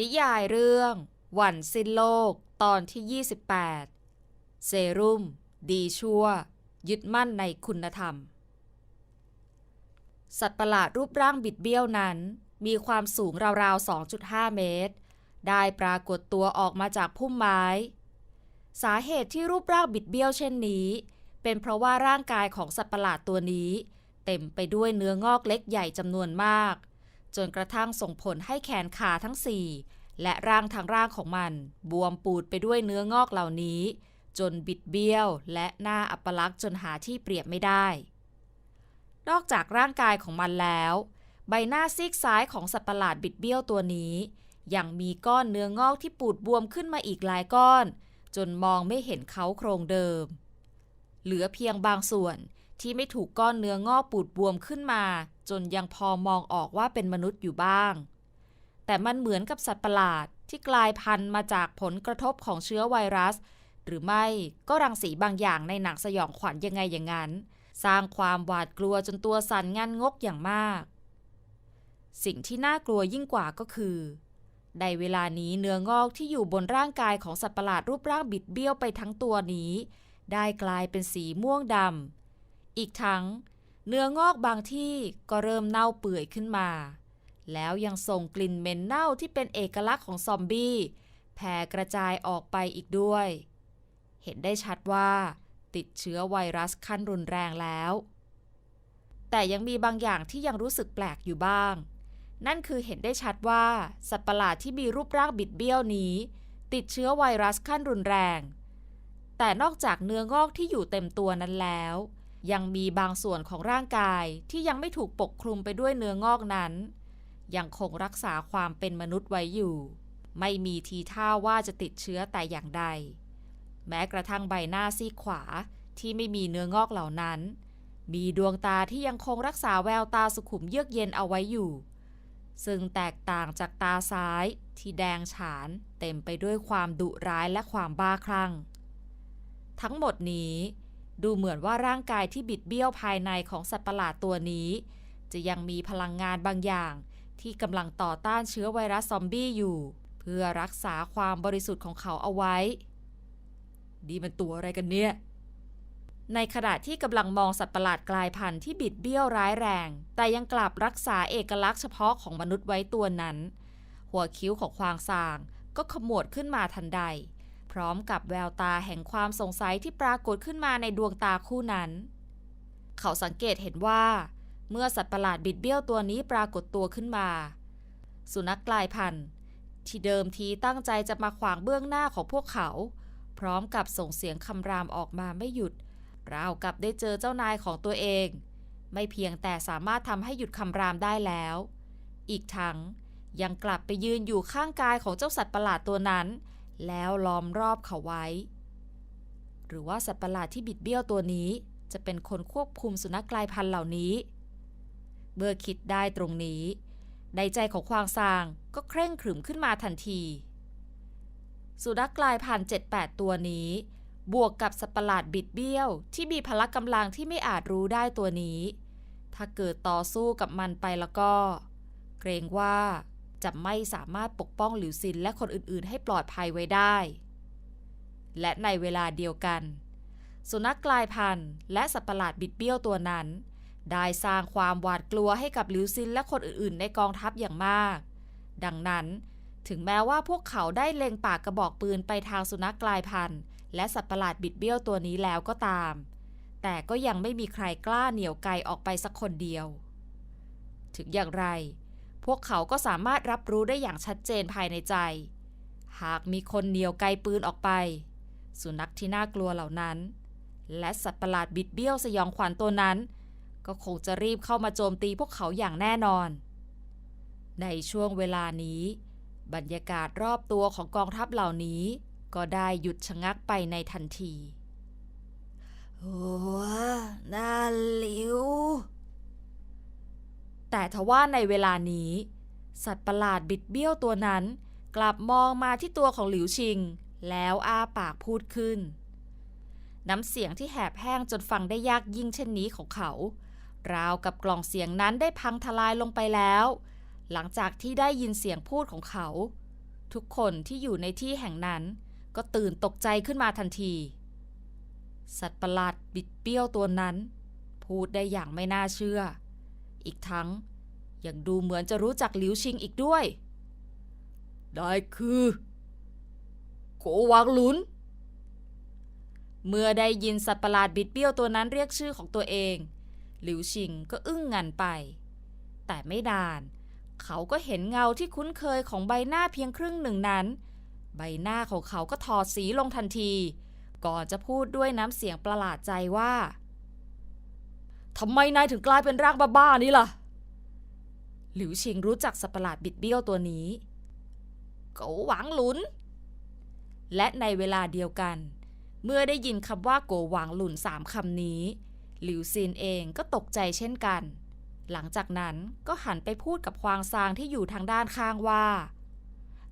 นิยายเรื่อง วันสิ้นโลก ตอนที่ 28 เซรุ่ม ดีชั่ว ยึดมั่นในคุณธรรม สัตว์ประหลาดรูปร่างบิดเบี้ยวนั้น มีความสูงราวๆ 2.5 เมตร ได้ปรากฏตัวออกมาจากพุ่มไม้ สาเหตุที่รูปร่างบิดเบี้ยวเช่นนี้ เป็นเพราะว่าร่างกายของสัตว์ประหลาดตัวนี้ เต็มไปด้วยเนื้องอกเล็กใหญ่จำนวนมาก จนกระทั่งส่งผลให้แขนขาทั้งสี่และร่างทั้งร่างของมัน บวมปูดไปด้วยเนื้องอกเหล่านี้ จนบิดเบี้ยว และหน้าอัปลักษณ์จนหาที่เปรียบไม่ได้ นอกจากร่างกายของมันแล้ว ใบหน้าซีกซ้ายของสัตว์ประหลาดบิดเบี้ยวตัวนี้ ยังมีก้อนเนื้องอกที่ปูดบวมขึ้นมาอีกหลายก้อน จนมองไม่เห็นเขาโครงเดิม เหลือเพียงบางส่วน ที่ไม่ถูกก้อนเนื้องอกปูดบวมขึ้นมา จนยังพอมองออกว่าเป็นมนุษย์อยู่บ้าง แต่มันเหมือนกับสัตว์ประหลาดที่กลายพันธุ์มาจากผลกระทบของเชื้อไวรัส หรือไม่ก็รังสีบางอย่างในหนังสยองขวัญยังไงอย่างนั้น สร้างความหวาดกลัวจนตัวสั่นงันงกอย่างมาก สิ่งที่น่ากลัวยิ่งกว่าก็คือในเวลานี้เนื้องอกที่อยู่บนร่างกายของสัตว์ประหลาดรูปร่างบิดเบี้ยวไปทั้งตัวนี้ ได้กลายเป็นสีม่วงดำ อีกทั้ง เนื้องอกบางที่ก็เริ่มเน่าเปื่อยขึ้นมา แล้วยังส่งกลิ่นเหม็นเน่าที่เป็นเอกลักษณ์ของซอมบี้แผ่กระจายออกไปอีกด้วย เห็นได้ชัดว่าติดเชื้อไวรัสขั้นรุนแรงแล้ว แต่ยังมีบางอย่างที่ยังรู้สึกแปลกอยู่บ้าง นั่นคือเห็นได้ชัดว่า สัตว์ประหลาดที่มีรูปร่างบิดเบี้ยวนี้ ติดเชื้อไวรัสขั้นรุนแรง แต่นอกจากเนื้องอกที่อยู่เต็มตัวนั้นแล้ว ยังมีบางส่วนของร่างกายที่ยังไม่ถูกปกคลุมไปด้วยเนื้องอกนั้น ยังคงรักษาความเป็นมนุษย์ไว้อยู่ ไม่มีทีท่าว่าจะติดเชื้อแต่อย่างใด แม้กระทั่งใบหน้าซีขวาที่ไม่มีเนื้องอกเหล่านั้น มีดวงตาที่ยังคงรักษาแววตาสุขุมเยือกเย็นเอาไว้อยู่ ซึ่งแตกต่างจากตาซ้ายที่แดงฉานเต็มไปด้วยความดุร้ายและความบ้าคลั่ง ทั้งหมดนี้ ดูเหมือนว่าร่างกายที่บิดเบี้ยวภายในของสัตว์ประหลาดตัวนี้ จะยังมีพลังงานบางอย่าง ที่กำลังต่อต้านเชื้อไวรัสซอมบี้อยู่ เพื่อรักษาความบริสุทธิ์ของเขาเอาไว้ ดีมันตัวอะไรกันเนี่ย ในขณะที่กำลังมองสัตว์ประหลาดกลายพันธุ์ที่บิดเบี้ยวร้ายแรง แต่ยังกลับรักษาเอกลักษณ์เฉพาะของมนุษย์ไว้ตัวนั้น หัวคิ้วของควางซางก็ขมวดขึ้นมาทันใด พร้อมกับแววตาแห่งความสงสัยที่ปรากฏขึ้นมาในดวงตาคู่นั้น เขาสังเกตเห็นว่า เมื่อสัตว์ประหลาดบิดเบี้ยวตัวนี้ปรากฏตัวขึ้นมา สุนัขกลายพันธุ์ ที่เดิมทีตั้งใจจะมาขวางเบื้องหน้าของพวกเขา พร้อมกับส่งเสียงคำรามออกมาไม่หยุด ราวกับได้เจอเจ้านายของตัวเอง ไม่เพียงแต่สามารถทำให้หยุดคำรามได้แล้ว อีกทั้งยังกลับไปยืนอยู่ข้างกายของเจ้าสัตว์ประหลาดตัวนั้น แล้วล้อมรอบเขาไว้ หรือว่าสัตว์ประหลาดที่บิดเบี้ยวตัวนี้ จะเป็นคนควบคุมสุนัขกลายพันธุ์เหล่านี้ เมื่อคิดได้ตรงนี้ ในใจของควางซางก็เคร่งขรึมขึ้นมาทันที สุนัขกลายพันธุ์7-8 ตัวนี้ บวกกับสัตว์ประหลาดบิดเบี้ยว ที่มีพละกำลังที่ไม่อาจรู้ได้ตัวนี้ ถ้าเกิดต่อสู้กับมันไปแล้วก็ เกรงว่า จะไม่สามารถปกป้องหลิวซินและคนอื่นๆ ให้ปลอดภัยไว้ได้ และในเวลาเดียวกัน สุนัขกลายพันธุ์ และสัตว์ประหลาดบิดเบี้ยวตัวนั้น ได้สร้างความหวาดกลัวให้กับหลิวซินและคนอื่นๆ ในกองทัพอย่างมาก ดังนั้น ถึงแม้ว่าพวกเขาได้เล็งปากกระบอกปืนไปทางสุนัขกลายพันธุ์ และสัตว์ประหลาดบิดเบี้ยวตัวนี้แล้วก็ตาม แต่ก็ยังไม่มีใครกล้าเหนี่ยวไกออกไปสักคนเดียว ถึงอย่างไร พวกเขาก็สามารถรับรู้ได้อย่างชัดเจนภายในใจ หากมีคนเหนียวไกปืนออกไป สุนัขที่น่ากลัวเหล่านั้น และสัตว์ประหลาดบิดเบี้ยวสยองขวัญตัวนั้น ก็คงจะรีบเข้ามาโจมตีพวกเขาอย่างแน่นอน ในช่วงเวลานี้ บรรยากาศรอบตัวของกองทัพเหล่านี้ ก็ได้หยุดชะงักไปในทันทีโอ้น่าหลิว แต่ทว่าในเวลานี้ สัตว์ประหลาดบิดเบี้ยวตัวนั้น กลับมองมาที่ตัวของหลิวชิง แล้วอ้าปากพูดขึ้น น้ำเสียงที่แหบแห้งจนฟังได้ยากยิ่งเช่นนี้ของเขา ราวกับกล่องเสียงนั้นได้พังทลายลงไปแล้ว หลังจากที่ได้ยินเสียงพูดของเขา ทุกคนที่อยู่ในที่แห่งนั้น ก็ตื่นตกใจขึ้นมาทันที สัตว์ประหลาดบิดเบี้ยวตัวนั้น พูดได้อย่างไม่น่าเชื่อ อีกทั้ง ยังดูเหมือนจะรู้จักหลิวชิงอีกด้วย ได้คือ โกวางหลุน เมื่อได้ยินสัตว์ประหลาดบิดเบี้ยวตัวนั้นเรียกชื่อของตัวเอง หลิวชิงก็อึ้งงันไป แต่ไม่นาน เขาก็เห็นเงาที่คุ้นเคยของใบหน้าเพียงครึ่งหนึ่งนั้น ใบหน้าของเขาก็ถอดสีลงทันที ก่อนจะพูดด้วยน้ำเสียงประหลาดใจว่า ทำไมนายถึงกลายเป็นร่างบ้าๆนี้ล่ะ หลิวชิงรู้จักสัตว์ประหลาดบิดเบี้ยวตัวนี้ เกาหวังหลุน และในเวลาเดียวกัน เมื่อได้ยินคำว่าโกหวังหลุนสามคำนี้ หลิวซินเองก็ตกใจเช่นกัน หลังจากนั้นก็หันไปพูดกับควางซางที่อยู่ทางด้านข้างว่า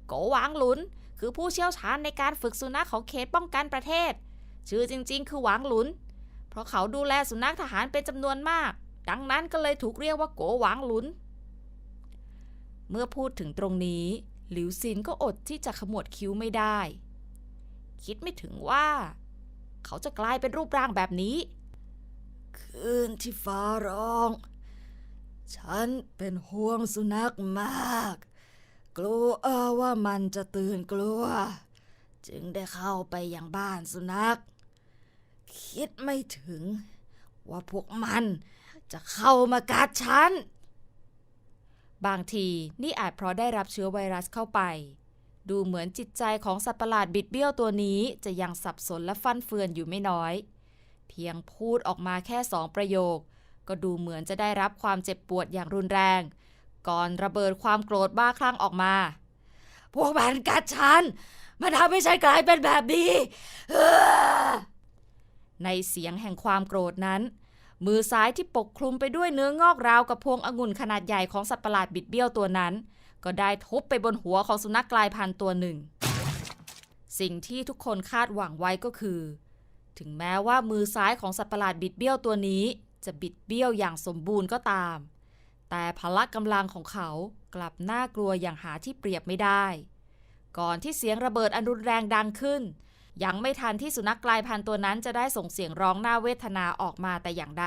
โกหวังหลุนคือผู้เชี่ยวชาญในการฝึกสุนัขของเขตป้องกันประเทศ ชื่อจริง ๆ คือหวังหลุนเราะเขาดูแลสุนัขทหารเป็นจำนวนมาก ดังนั้นก็เลยถูกเรียกว่าโกหวังหลุน เมื่อพูดถึงตรงนี้ หลิวซินก็อดที่จะขมวดคิ้วไม่ได้ คิดไม่ถึงว่า เขาจะกลายเป็นรูปร่างแบบนี้ คืนที่ฟ้าร้อง ฉันเป็นห่วงสุนัขมาก กลัวว่ามันจะตื่นกลัว จึงได้เข้าไปยังบ้านสุนัข คิดไม่ถึง ว่าพวกมันจะเข้ามากัดฉัน บางทีนี่อาจเพราะได้รับเชื้อไวรัสเข้าไป ดูเหมือนจิตใจของสัตว์ประหลาดบิดเบี้ยวตัวนี้จะยังสับสนและฟั่นเฟือนอยู่ไม่น้อย เพียงพูดออกมาแค่สองประโยค ก็ดูเหมือนจะได้รับความเจ็บปวดอย่างรุนแรง ก่อนระเบิดความโกรธบ้าคลั่งออกมา พวกมันกัดฉันมันทำให้ฉันกลายเป็นแบบนี้ ในเสียงแห่งความโกรธนั้น มือซ้ายที่ปกคลุมไปด้วยเนื้องอกราวกับพวงองุ่นขนาดใหญ่ของสัตว์ประหลาดบิดเบี้ยวตัวนั้น ก็ได้ทุบไปบนหัวของสุนัขกลายพันธุ์ตัวหนึ่ง สิ่งที่ทุกคนคาดหวังไว้ก็คือ ถึงแม้ว่ามือซ้ายของสัตว์ประหลาดบิดเบี้ยวตัวนี้ จะบิดเบี้ยวอย่างสมบูรณ์ก็ตาม แต่พละกำลังของเขากลับน่ากลัวอย่างหาที่เปรียบไม่ได้ ก่อนที่เสียงระเบิดอันรุนแรงดังขึ้น ยังไม่ทันที่สุนัขกลายพันธุ์ตัวนั้นจะได้ส่งเสียงร้องน่าเวทนาออกมาแต่อย่างใด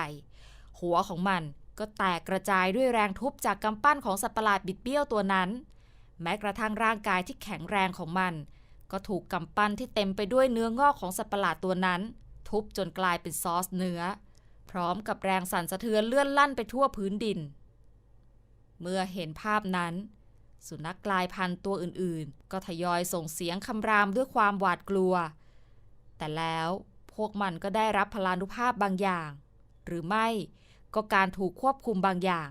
หัวของมันก็แตกกระจายด้วยแรงทุบจากกำปั้นของสัตว์ประหลาดบิดเบี้ยวตัวนั้น แม้กระทั่งร่างกายที่แข็งแรงของมัน ก็ถูกกำปั้นที่เต็มไปด้วยเนื้องอกของสัตว์ประหลาดตัวนั้น ทุบจนกลายเป็นซอสเนื้อ พร้อมกับแรงสั่นสะเทือนเลื่อนลั่นไปทั่วพื้นดิน เมื่อเห็นภาพนั้น สุนัขกลายพันธุ์ตัวอื่นๆ ก็ทยอยส่งเสียงคำรามด้วยความหวาดกลัว แต่แล้วพวกมันก็ได้รับพลานุภาพบางอย่าง หรือไม่ก็การถูกควบคุมบางอย่าง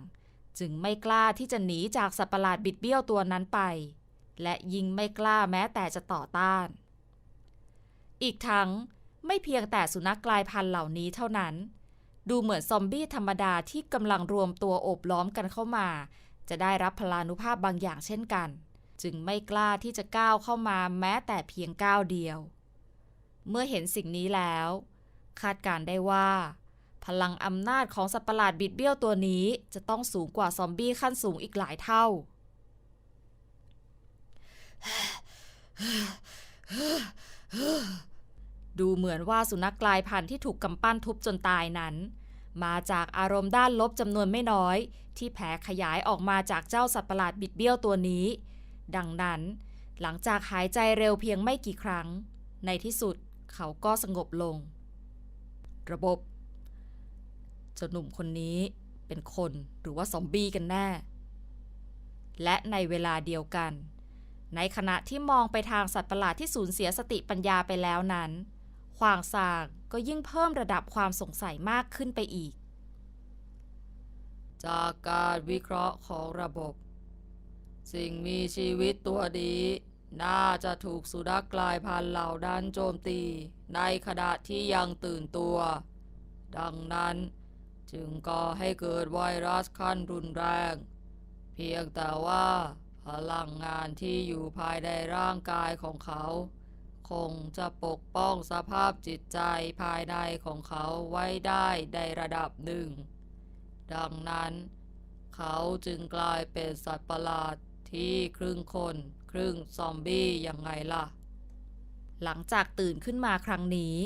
จึงไม่กล้าที่จะหนีจากสัตว์ประหลาดบิดเบี้ยวตัวนั้นไป และยิ่งไม่กล้าแม้แต่จะต่อต้าน อีกทั้งไม่เพียงแต่สุนัขกลายพันธุ์เหล่านี้เท่านั้น ดูเหมือนซอมบี้ธรรมดาที่กำลังรวมตัวโอบล้อมกันเข้ามา จะได้รับพลานุภาพบางอย่างเช่นกัน จึงไม่กล้าที่จะก้าวเข้ามาแม้แต่เพียงก้าวเดียว เมื่อเห็นสิ่งนี้แล้ว คาดการได้ว่า พลังอำนาจของสัตว์ประหลาดบิดเบี้ยวตัวนี้จะต้องสูงกว่าซอมบี้ขั้นสูงอีกหลายเท่า ดูเหมือนว่าสุนัขกลายพันธุ์ที่ถูกกำปั้นทุบจนตายนั้น มาจากอารมณ์ด้านลบจำนวนไม่น้อย ที่แผ่ขยายออกมาจากเจ้าสัตว์ประหลาดบิดเบี้ยวตัวนี้ ดังนั้นหลังจากหายใจเร็วเพียงไม่กี่ครั้ง ในที่สุด เขาก็สงบลง ระบบ เจ้าหนุ่มคนนี้เป็นคนหรือว่าซอมบี้กันแน่ และในเวลาเดียวกัน ในขณะที่มองไปทางสัตว์ประหลาดที่สูญเสียสติปัญญาไปแล้วนั้นขวางซางก็ยิ่งเพิ่มระดับความสงสัยมากขึ้นไปอีก จากการวิเคราะห์ของระบบ สิ่งมีชีวิตตัวนี้ น่าจะถูกสุนัขกลายพันธุ์เหล่านั้นโจมตี ในขณะที่ยังตื่นตัว ดังนั้นจึงก่อให้เกิดไวรัสขั้นรุนแรง เพียงแต่ว่า พลังงานที่อยู่ภายในร่างกายของเขา คงจะปกป้องสภาพจิตใจภายในของเขาไว้ได้ในระดับหนึ่ง ดังนั้น เขาจึงกลายเป็นสัตว์ประหลาดที่ครึ่งคน ครึ่งซอมบี้ยังไงล่ะ หลังจากตื่นขึ้นมาครั้งนี้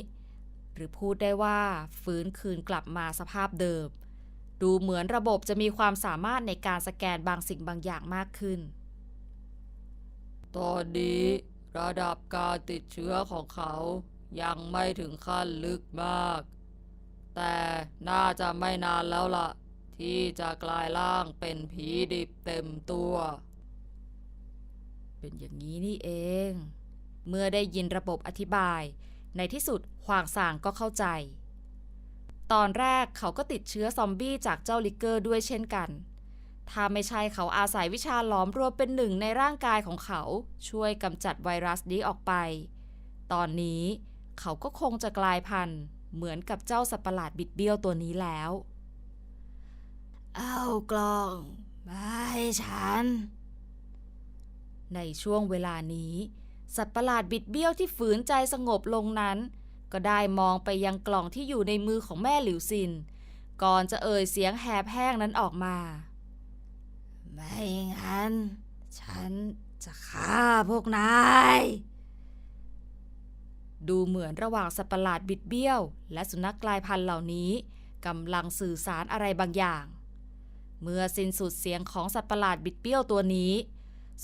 หรือพูดได้ว่าฟื้นคืนกลับมาสภาพเดิม ดูเหมือนระบบจะมีความสามารถในการสแกนบางสิ่งบางอย่างมากขึ้น ตอนนี้ระดับการติดเชื้อของเขายังไม่ถึงขั้นลึกมาก แต่น่าจะไม่นานแล้วล่ะ ที่จะกลายร่างเป็นผีดิบเต็มตัว เป็นอย่างนี้นี่เอง เมื่อได้ยินระบบอธิบาย ในที่สุดหวางสางก็เข้าใจ ตอนแรกเขาก็ติดเชื้อซอมบี้จากเจ้าลิกเกอร์ด้วยเช่นกัน ถ้าไม่ใช่เขาอาศัยวิชาหลอมรวมเป็นหนึ่งในร่างกายของเขา ช่วยกำจัดไวรัสนี้ออกไป ตอนนี้เขาก็คงจะกลายพันธุ์ เหมือนกับเจ้าสัตว์ประหลาดบิดเบี้ยวตัวนี้แล้ว เอากล่องมาให้ฉัน ในช่วงเวลานี้ สัตว์ประหลาดบิดเบี้ยวที่ฝืนใจสงบลงนั้น ก็ได้มองไปยังกล่องที่อยู่ในมือของแม่หลิวซิน ก่อนจะเอ่ยเสียงแหบแห้งนั้นออกมา ไม่งั้น ฉันจะฆ่าพวกนายดูเหมือนระหว่างสัตว์ประหลาดบิดเบี้ยว และสุนัขกลายพันธุ์เหล่านี้กำลังสื่อสารอะไรบางอย่าง เมื่อสิ้นสุดเสียงของสัตว์ประหลาดบิดเบี้ยวตัวนี้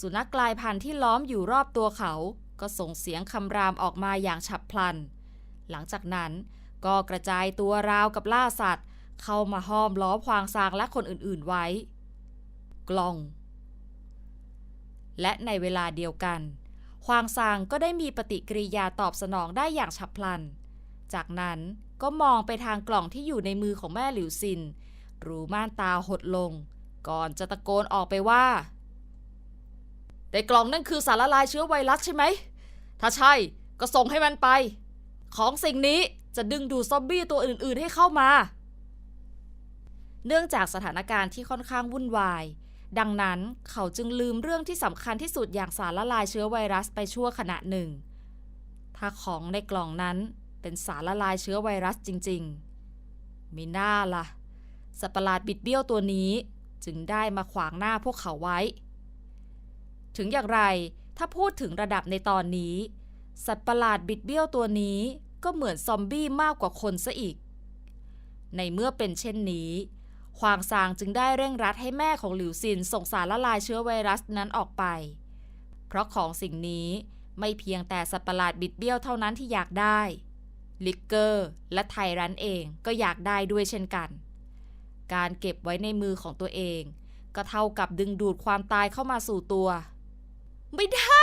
สุนัขกลายพันธุ์ที่ล้อมอยู่รอบตัวเขา ก็ส่งเสียงคำรามออกมาอย่างฉับพลัน หลังจากนั้นก็กระจายตัวราวกับล่าสัตว์ เข้ามาห้อมล้อมควางซางและคนอื่นๆไว้ กล่อง และในเวลาเดียวกัน ควางซางก็ได้มีปฏิกิริยาตอบสนองได้อย่างฉับพลัน จากนั้นก็มองไปทางกล่องที่อยู่ในมือของแม่หลิวซิน รูม่านตาหดลง ก่อนจะตะโกนออกไปว่า แต่กล่องนั่นคือสารละลายเชื้อไวรัสใช่ไหม ถ้าใช่ก็ส่งให้มันไป ของสิ่งนี้จะดึงดูดซอมบี้ตัวอื่นๆให้เข้ามา เนื่องจากสถานการณ์ที่ค่อนข้างวุ่นวาย ดังนั้นเขาจึงลืมเรื่องที่สำคัญที่สุดอย่างสารละลายเชื้อไวรัสไปชั่วขณะหนึ่ง ถ้าของในกล่องนั้นเป็นสารละลายเชื้อไวรัสจริงๆ มีหน้าล่ะ สัตว์ประหลาดบิดเบี้ยวตัวนี้จึงได้มาขวางหน้าพวกเขาไว้ ถึงอย่างไร ถ้าพูดถึงระดับในตอนนี้ สัตว์ประหลาดบิดเบี้ยวตัวนี้ก็เหมือนซอมบี้มากกว่าคนซะอีก ในเมื่อเป็นเช่นนี้ควางซางจึงได้เร่งรัดให้แม่ของหลิวซินส่งสารละลายเชื้อไวรัสนั้นออกไป เพราะของสิ่งนี้ไม่เพียงแต่สัตว์ประหลาดบิดเบี้ยวเท่านั้นที่อยากได้ ลิกเกอร์และไทรันเองก็อยากได้ด้วยเช่นกัน การเก็บไว้ในมือของตัวเอง ก็เท่ากับดึงดูดความตายเข้ามาสู่ตัว ไม่ได้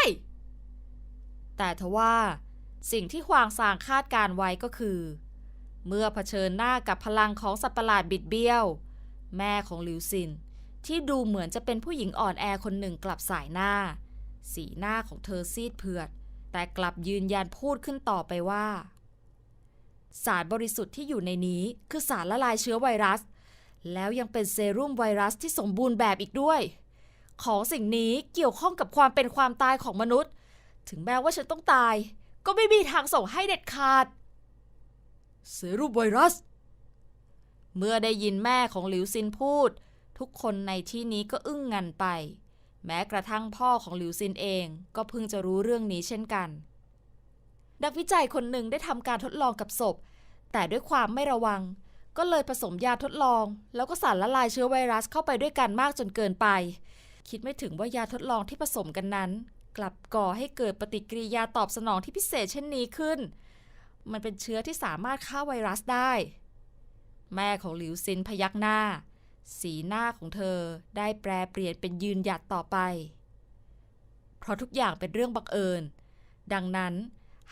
แต่ทว่าสิ่งที่ควางซางคาดการไว้ก็คือ เมื่อเผชิญหน้ากับพลังของสัตว์ประหลาดบิดเบี้ยว แม่ของลิวซิน ที่ดูเหมือนจะเป็นผู้หญิงอ่อนแอคนหนึ่งกลับสายหน้า สีหน้าของเธอซีดเผือด แต่กลับยืนยันพูดขึ้นต่อไปว่า สารบริสุทธิ์ที่อยู่ในนี้คือสารละลายเชื้อไวรัส แล้วยังเป็นเซรุ่มไวรัสที่สมบูรณ์แบบอีกด้วย ของสิ่งนี้เกี่ยวข้องกับความเป็นความตายของมนุษย์ ถึงแม้ว่าฉันต้องตาย ก็ไม่มีทางส่งให้เด็ดขาด เซรุ่มไวรัส เมื่อได้ยินแม่ของหลิวซินพูด ทุกคนในที่นี้ก็อึ้งงันไป แม้กระทั่งพ่อของหลิวซินเองก็เพิ่งจะรู้เรื่องนี้เช่นกัน นักวิจัยคนหนึ่งได้ทำการทดลองกับศพ แต่ด้วยความไม่ระวังก็เลยผสมยาทดลอง แล้วก็สารละลายเชื้อไวรัสเข้าไปด้วยกันมากจนเกินไป คิดไม่ถึงว่ายาทดลองที่ผสมกันนั้น กลับก่อให้เกิดปฏิกิริยาตอบสนองที่พิเศษเช่นนี้ขึ้น มันเป็นเชื้อที่สามารถฆ่าไวรัสได้ แม่ของหลิวซินพยักหน้า สีหน้าของเธอได้แปรเปลี่ยนเป็นยืนหยัดต่อไป เพราะทุกอย่างเป็นเรื่องบังเอิญ ดังนั้น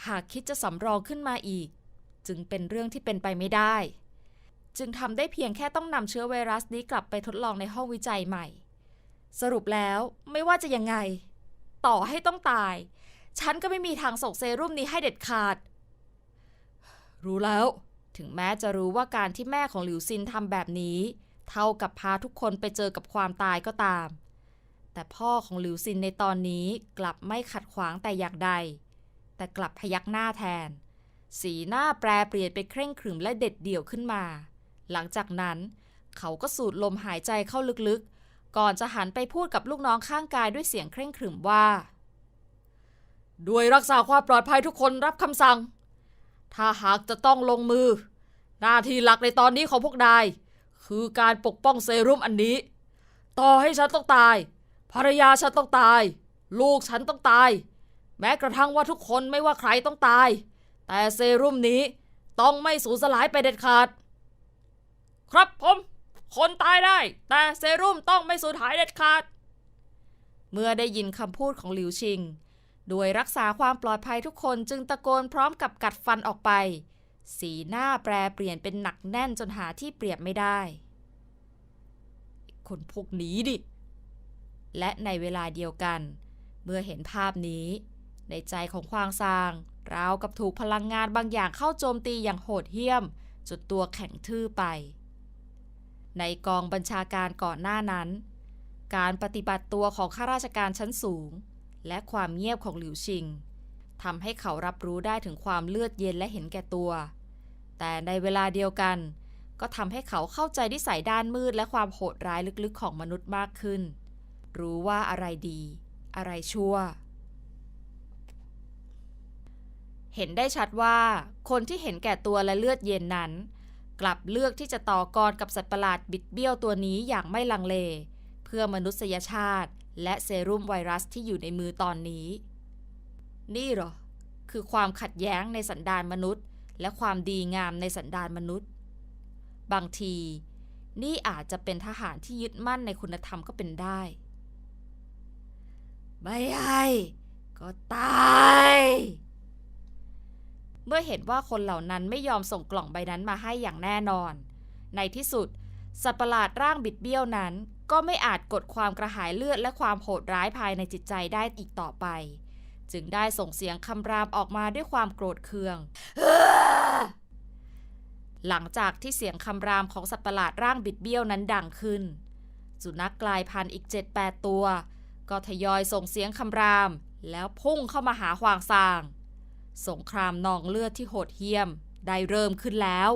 หากคิดจะสำรองขึ้นมาอีก จึงเป็นเรื่องที่เป็นไปไม่ได้ จึงทำได้เพียงแค่ต้องนำเชื้อไวรัสนี้กลับไปทดลองในห้องวิจัยใหม่ สรุปแล้วไม่ว่าจะยังไง ต่อให้ต้องตาย ฉันก็ไม่มีทางส่งเซรุ่มนี้ให้เด็ดขาด รู้แล้ว ถึงแม้จะรู้ว่าการที่แม่ของหลิวซินทำแบบนี้ เท่ากับพาทุกคนไปเจอกับความตายก็ตาม แต่พ่อของหลิวซินในตอนนี้กลับไม่ขัดขวางแต่อย่างใด แต่กลับพยักหน้าแทน สีหน้าแปรเปลี่ยนไปเคร่งขรึมและเด็ดเดี่ยวขึ้นมา หลังจากนั้น เขาก็สูดลมหายใจเข้าลึกๆ ก่อนจะหันไปพูดกับลูกน้องข้างกายด้วยเสียงเคร่งขรึมว่า ด้วยรักษาความปลอดภัยทุกคนรับคำสั่ง ถ้าหากจะต้องลงมือ หน้าที่หลักในตอนนี้ของพวกนาย คือการปกป้องเซรุ่มอันนี้ ต่อให้ฉันต้องตาย ภรรยาฉันต้องตาย ลูกฉันต้องตาย แม้กระทั่งว่าทุกคนไม่ว่าใครต้องตาย แต่เซรุ่มนี้ต้องไม่สูญสลายไปเด็ดขาด ครับผม คนตายได้ แต่เซรุ่มต้องไม่สูญหายเด็ดขาด เมื่อได้ยินคำพูดของหลิวชิง ด้วยรักษาความปลอดภัยทุกคนจึงตะโกนพร้อมกับกัดฟันออกไป สีหน้าแปรเปลี่ยนเป็นหนักแน่นจนหาที่เปรียบไม่ได้ คนพวกนี้ดิ และในเวลาเดียวกัน เมื่อเห็นภาพนี้ ในใจของควางซางราวกับถูกพลังงานบางอย่างเข้าโจมตีอย่างโหดเหี้ยมจนตัวแข็งทื่อไป ในกองบัญชาการก่อนหน้านั้น การปฏิบัติตัวของข้าราชการชั้นสูง และความเงียบของหลิวชิงทำให้เขารับรู้ได้ถึงความเลือดเย็นและเห็นแก่ตัว แต่ในเวลาเดียวกัน ก็ทำให้เขาเข้าใจนิสัยด้านมืดและความโหดร้ายลึกๆของมนุษย์มากขึ้น รู้ว่าอะไรดี อะไรชั่ว เห็นได้ชัดว่าคนที่เห็นแก่ตัวและเลือดเย็นนั้น กลับเลือกที่จะต่อกรกับสัตว์ประหลาดบิดเบี้ยวตัวนี้อย่างไม่ลังเล เพื่อมนุษยชาติ และเซรุ่มไวรัสที่อยู่ในมือตอนนี้ นี่หรอ คือความขัดแย้งในสันดานมนุษย์ และความดีงามในสันดานมนุษย์ บางที นี่อาจจะเป็นทหารที่ยึดมั่นในคุณธรรมก็เป็นได้ ไม่ให้ก็ตาย เมื่อเห็นว่าคนเหล่านั้นไม่ยอมส่งกล่องใบนั้นมาให้อย่างแน่นอน ในที่สุด สัตว์ประหลาดร่างบิดเบี้ยวนั้น ก็ไม่อาจกดความกระหายเลือดและความโหดร้ายภายในจิตใจได้อีกต่อไป จึงได้ส่งเสียงคำรามออกมาด้วยความโกรธเคือง หลังจากที่เสียงคำรามของสัตว์ประหลาดร่างบิดเบี้ยวนั้นดังขึ้น สุนัขกลายพันธุ์อีก 7-8 ตัว ก็ทยอยส่งเสียงคำราม แล้วพุ่งเข้ามาหาหวางซาง สงครามนองเลือดที่โหดเหี้ยมได้เริ่มขึ้นแล้ว